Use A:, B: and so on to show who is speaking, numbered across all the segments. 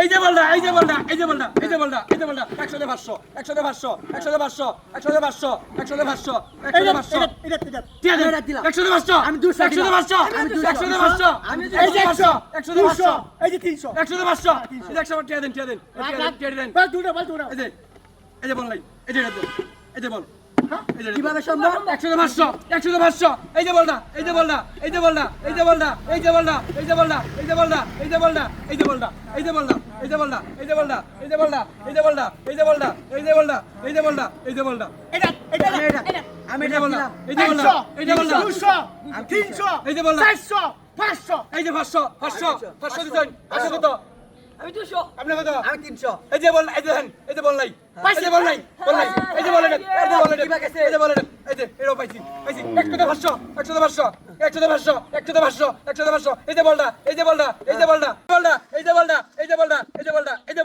A: এই যে বলটা এই যে বলটা এই যে বলটা এই যে বলটা এই যে বলটা একশো পাঁচশো একশো পাঁচশো একশো পাঁচশো একশো পাঁচশো একশো পাঁচশো একশো পাঁচশো আছে পাঁচশো
B: আমি দুশো
A: একশো
B: দিলাম।
A: পাঁচশো
B: আমি দুশো
A: একশো
B: দিলাম।
A: পাঁচশো
B: আমি
A: এই যে। একশো একশো পাঁচশো
B: এই যে তিনশো
A: একশো পাঁচশো একশো টিয়া দেন টিয়া দেন টিয়া দেন টিয়া দেন
B: বল দুটো বল দুটো
A: এই যে এই যে বল নাই এই যে এই যে বল
B: কীভাবে সম্ভব
A: একশো পাঁচশো একশো পাঁচশো এই যে বলটা এই যে বলটা এই যে বলটা এই যে বলটা এই যে বলটা এই যে বলটা এই যে বলটা এই যে বলটা এই যে বলটা এই যে বলটা এই যে বলটা এই যে বলটা এই যে বলটা এই যে বলটা এই যে বলটা এই যে বলটা এই যে বলটা এই যে বলটা
B: এটা এটা এটা আমি এটা
A: বলটা
B: দিলাম
A: এই যে এই যে বলটা
B: দুশো তিনশো
A: এই যে বলটা
B: চারশো পাঁচশো
A: এই যে পাঁচশো পাঁচশো পাঁচশো দিচ্ছেন পাঁচশো কত
C: আমি দুশো
A: আপনি কত
B: আমি তিনশো
A: এই যে বল এই যে এই যে বল নাই এই যে বল নাই বল নাই এই যে বল নাই এই যে বল নাই এই যে বল নাই এই যে এরও পাইছি পাইছি একশো তো পাঁচশো একশো তো পাঁচশো একশো তো পাঁচশো একশো তো পাঁচশো একশো তো পাঁচশো এই যে বলটা এই যে বলটা এই যে বলটা বলটা এই যে বলটা এই যে বলটা এই যে বলটা এই যে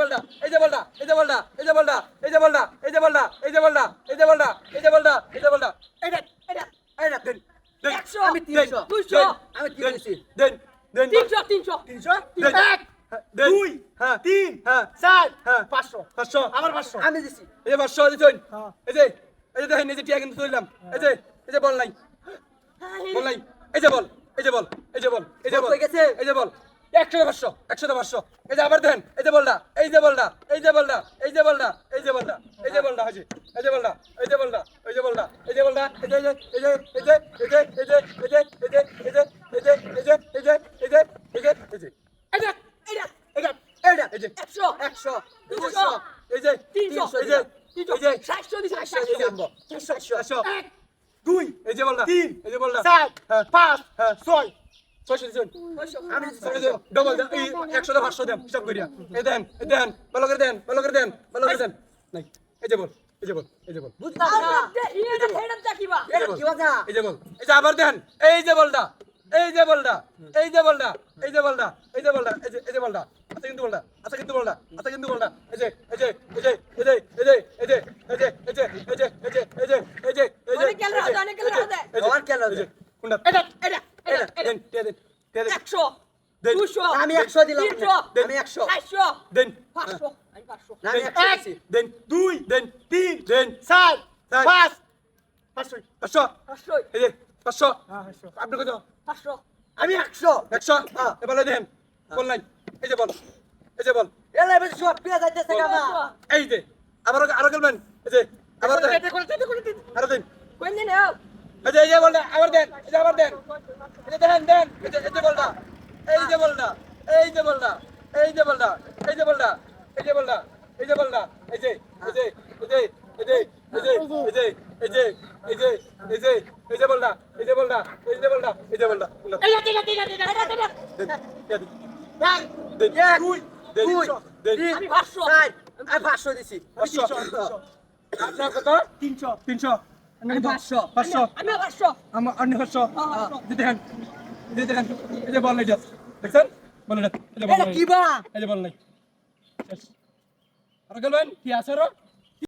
A: বলটা এই যে বলটা এই যে বলটা এই যে বলটা এই যে বলটা এই যে বলটা এই যে বলটা এই যে বলটা এই যে বলটা এই যে বলটা এই যে বলটা
B: এটা
C: এটা
B: এটা
A: দেন দেন
B: আমি তিনশো
C: দুশো
B: আমি তিন
A: দেন দেন দেন
C: তিনশো তিনশো
B: তিনশো
A: দেন
B: এক
A: দেন
B: দুই
A: হ্যাঁ
B: তিন
A: হ্যাঁ
B: চার
A: হ্যাঁ
B: পাঁচশো
A: পাঁচশো
B: আমার পাঁচশো আমি দিছি
A: এই যে পাঁচশো দিচ্ছেন
B: হ্যাঁ।
A: এই যে এই যে দেখেন এই যে টিয়া কিন্তু তুললাম এই যে এই যে বল নাই বল নাই এই যে বল এই যে বল এই যে বল এই যে বল এই যে বল একশো পাঁচশো একশো পাঁচশো এই যে আবার দেন এই যে বলটা এই যে বলটা এই যে বলটা এই যে বলটা এই যে বলটা এই যে বলটা হাজি এই যে বলটা এই যে বলটা এই যে বলটা এই যে বলটা এই যে এই যে এই যে এই যে
C: তিনশো
A: এই যে
C: তিনশো
A: এই যে
C: সাতশো সাতশো
B: দুই
A: এই যে বলটা
B: তিন
A: এই যে বলটা
B: চার
A: হ্যাঁ
B: পাঁচ
A: হ্যাঁ
B: ছয়
A: ছয়শো দিচ্ছেন
B: আমি দিছি
A: এই যে ডবল দেন এই একশো পাঁচশো দেন হিসাব করিয়া এই দেন এই দেন ভালো করে দেন ভালো করে দেন ভালো করে দেন নাই এই যে বল এই যে বল এই যে বল
B: বুঝলাম
A: এই যে বল এই যে আবার দেন এই যে বলটা এই যে বলটা এই যে বলটা এই যে বলটা এই যে বলটা এই যে এই যে বলটা আচ্ছা কিন্তু বলটা আচ্ছা কিন্তু বলটা আচ্ছা কিন্তু বলটা এই যে এই যে এই যে এই যে এই যে এই যে এই যে এই যে এই যে এই যে এই যে এই যে এই যে
C: অনেক খেলা আছে, অনেক খেলা আছে।
A: এই যে
B: আমার খেলা
A: যে কোনটা
C: এটা এটা এটা
A: দেন দেন দেন
C: একশো
A: দেন।
C: দুশো
B: আমি একশো দিলাম
C: তিনশো
B: আমি একশো
C: চারশো
A: দেন
C: পাঁচশো আমি পাঁচশো
B: না, আমি একশো দিছি
A: দেন দুই দেন তিন দেন
B: চার
A: চার।
B: পাঁচ পাঁচশো
A: পাঁচশো
C: পাঁচশো
A: এই যে পাঁচশো
B: হ্যাঁ পাঁচশো
A: আপনি কত
C: পাঁচশো
B: আমি একশো
A: একশো এবার দেন বল নাই এই যে বল এই যে বল
B: এলা এবার সব পেঁয়াজ যাইতেছে গামা
A: এই যে আবার আরও খেলবেন এই যে আবার দেন
B: এটা করে এটা করে
A: আরও দেন
C: কোন দিন
A: এই যে এই যে বলটা আবার দেন এই যে আবার দেন এই যে দেন দেন এই যে এই যে বলটা এই যে বলটা এই যে বলটা এই যে বলটা এই যে বলটা এই যে বলটা এই যে বলটা এই যে এই যে এই যে এই যে এই যে এই যে এই যে এই যে এই যে এই যে বলটা। এই যে বলটা এই যে বলটা এই যে বলটা
C: এটা এটা এটা এটা এটা এটা
A: দেন
B: এক
A: দুই
B: দুই
C: আমি পাঁচশো।
B: আমি পাঁচশো দিছি।
A: পাঁচশো। আপনার কত?
B: তিনশো।
A: তিনশো।
B: আমি পাঁচশো।
A: পাঁচশো।
C: আমি পাঁচশো।
A: আমার অন্য পাঁচশো। দিতে দেন। দিতে দেন। এই যে বল নাই জাস্ট দেখছেন? বল নাই এই যে বল নাই।
B: কি বা
A: এই যে বল নাই। আরও কি আছে